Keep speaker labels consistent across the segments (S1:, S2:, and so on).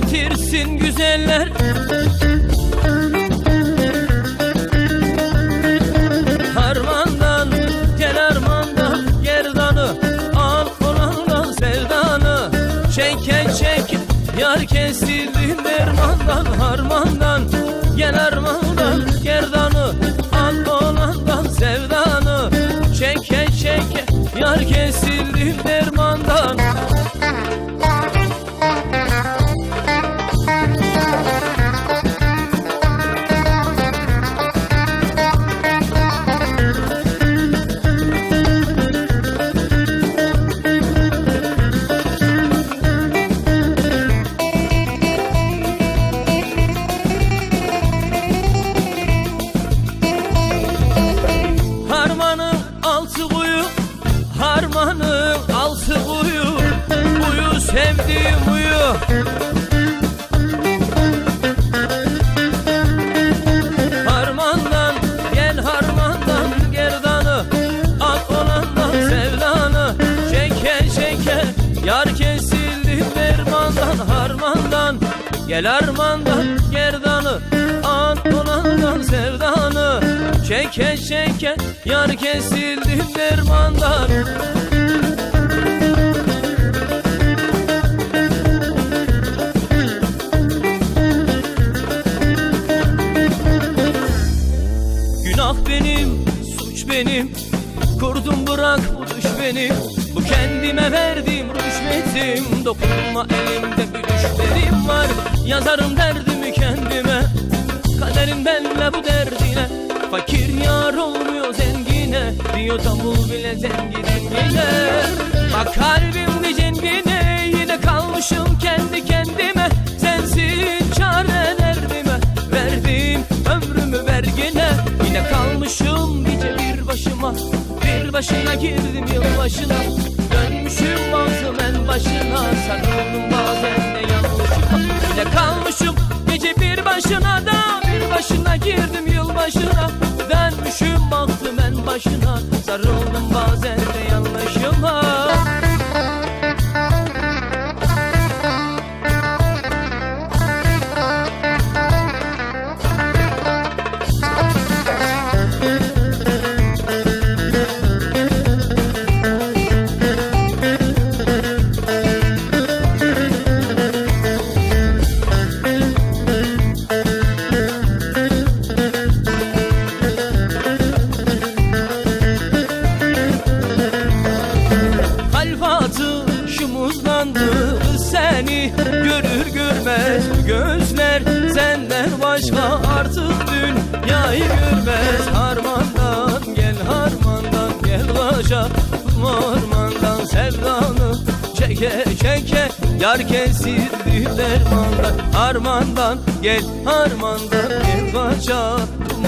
S1: getirsin güzeller. Harmandan gel harmandan gerdanı Al olandan sevdanı. Çeke çek yar kesildi dermandan Harmandan. Gel harmandan gerdanı gel harmandan gerdanı Al olandan sevdanı. Şeker şeker yar kesildi dermandan Günah benim, suç benim. Kurdum bırak bu düş benim Bu kendime verdiğim rüşvetim Dokunma elimde bir düşlerim var. Yazarım derdimi kendime Kaderim benle bu derdine. Fakir yar olmuyor zengine Diyor davul bile zenginim bile Bak kalbimde cengine Yine kalmışım kendi kendime. Sensin çare derdime Verdim ömrümü vergine Yine kalmışım gece bir başıma Bir başına girdim yılbaşına gözler Senden başka artık dünyayı görmez. Harmandan gel harmandan gel başa Ormandan. Sevdanı çeke çeke Yar kesildi dermandan. Harmandan gel harmandan gel başa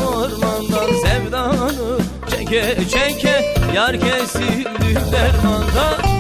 S1: Ormandan. Sevdanı çeke çeke Yar kesildi dermandan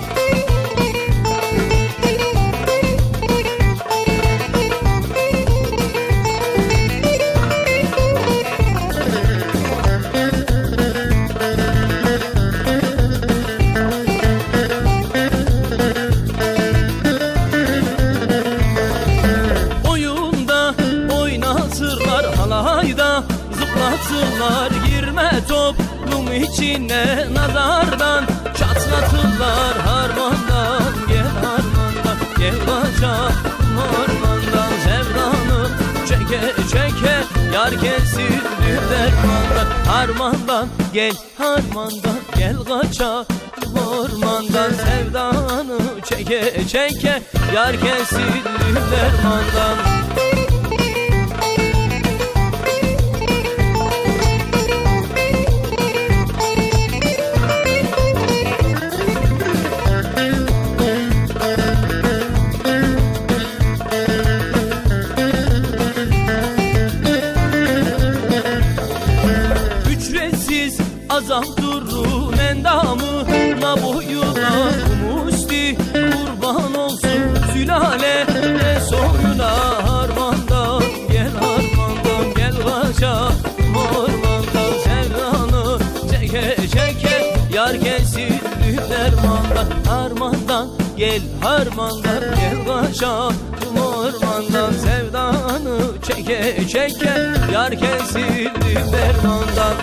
S1: toplum içine Nazardan çatlatırlar harmandan Gel harmandan gel bacak Ormandan sevdanı çeke çeke Yar kesildi dermandan. Harmandan gel harmandan gel kaça Ormandan sevdanı çeke çeke Yar kesildi dermandan azam durun endamı Na boyuna musti Kurban olsun sülale. Ne soyuna harmandan Gel harmandan gel kaça Ormandan sevdanı Çeke çeke. Yar kesildi dermandan Harmandan gel harmandan Gel kaçalım ormandan Sevdanı çeke çeke. Yar kesildi dermandan